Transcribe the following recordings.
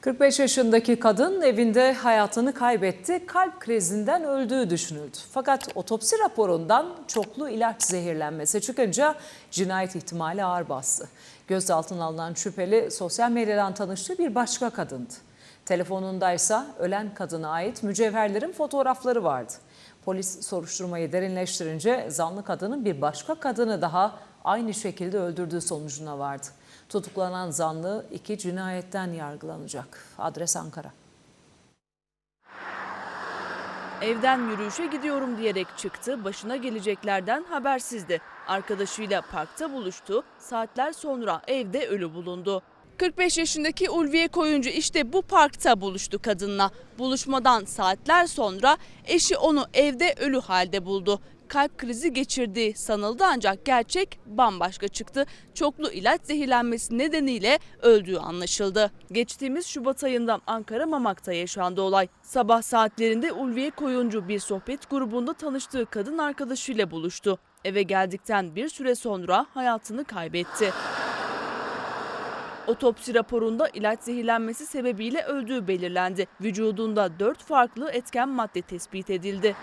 45 yaşındaki kadın evinde hayatını kaybetti. Kalp krizinden öldüğü düşünüldü. Fakat otopsi raporundan çoklu ilaç zehirlenmesi çıkınca cinayet ihtimali ağır bastı. Gözaltına alınan şüpheli sosyal medyadan tanıştığı bir başka kadındı. Telefonundaysa ölen kadına ait mücevherlerin fotoğrafları vardı. Polis soruşturmayı derinleştirince zanlı kadının bir başka kadını daha aynı şekilde öldürdüğü sonucuna vardı. Tutuklanan zanlı iki cinayetten yargılanacak. Adres Ankara. Evden yürüyüşe gidiyorum diyerek çıktı, başına geleceklerden habersizdi. Arkadaşıyla parkta buluştu, saatler sonra evde ölü bulundu. 45 yaşındaki Ulviye Koyuncu işte bu parkta buluştu kadınla. Buluşmadan saatler sonra eşi onu evde ölü halde buldu. Kalp krizi geçirdiği sanıldı ancak gerçek bambaşka çıktı. Çoklu ilaç zehirlenmesi nedeniyle öldüğü anlaşıldı. Geçtiğimiz Şubat ayında Ankara Mamak'ta yaşandı olay. Sabah saatlerinde Ulviye Koyuncu bir sohbet grubunda tanıştığı kadın arkadaşıyla buluştu. Eve geldikten bir süre sonra hayatını kaybetti. Otopsi raporunda ilaç zehirlenmesi sebebiyle öldüğü belirlendi. Vücudunda 4 farklı etken madde tespit edildi.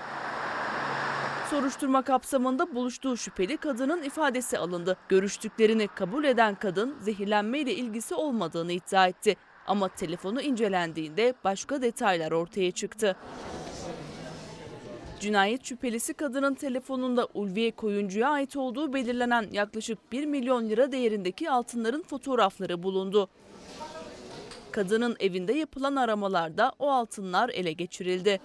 Soruşturma kapsamında buluştuğu şüpheli kadının ifadesi alındı. Görüştüklerini kabul eden kadın zehirlenmeyle ilgisi olmadığını iddia etti. Ama telefonu incelendiğinde başka detaylar ortaya çıktı. Cinayet şüphelisi kadının telefonunda Ulviye Koyuncu'ya ait olduğu belirlenen yaklaşık 1 milyon lira değerindeki altınların fotoğrafları bulundu. Kadının evinde yapılan aramalarda o altınlar ele geçirildi.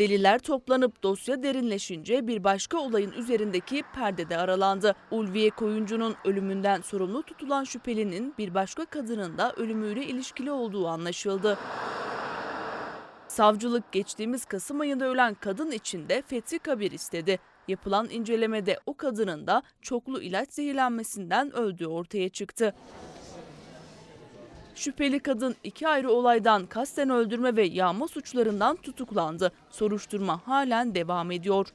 Deliller toplanıp dosya derinleşince bir başka olayın üzerindeki perde de aralandı. Ulviye Koyuncu'nun ölümünden sorumlu tutulan şüphelinin bir başka kadının da ölümüyle ilişkili olduğu anlaşıldı. Savcılık geçtiğimiz Kasım ayında ölen kadın için de fethi kabir istedi. Yapılan incelemede o kadının da çoklu ilaç zehirlenmesinden öldüğü ortaya çıktı. Şüpheli kadın iki ayrı olaydan kasten öldürme ve yağma suçlarından tutuklandı. Soruşturma halen devam ediyor.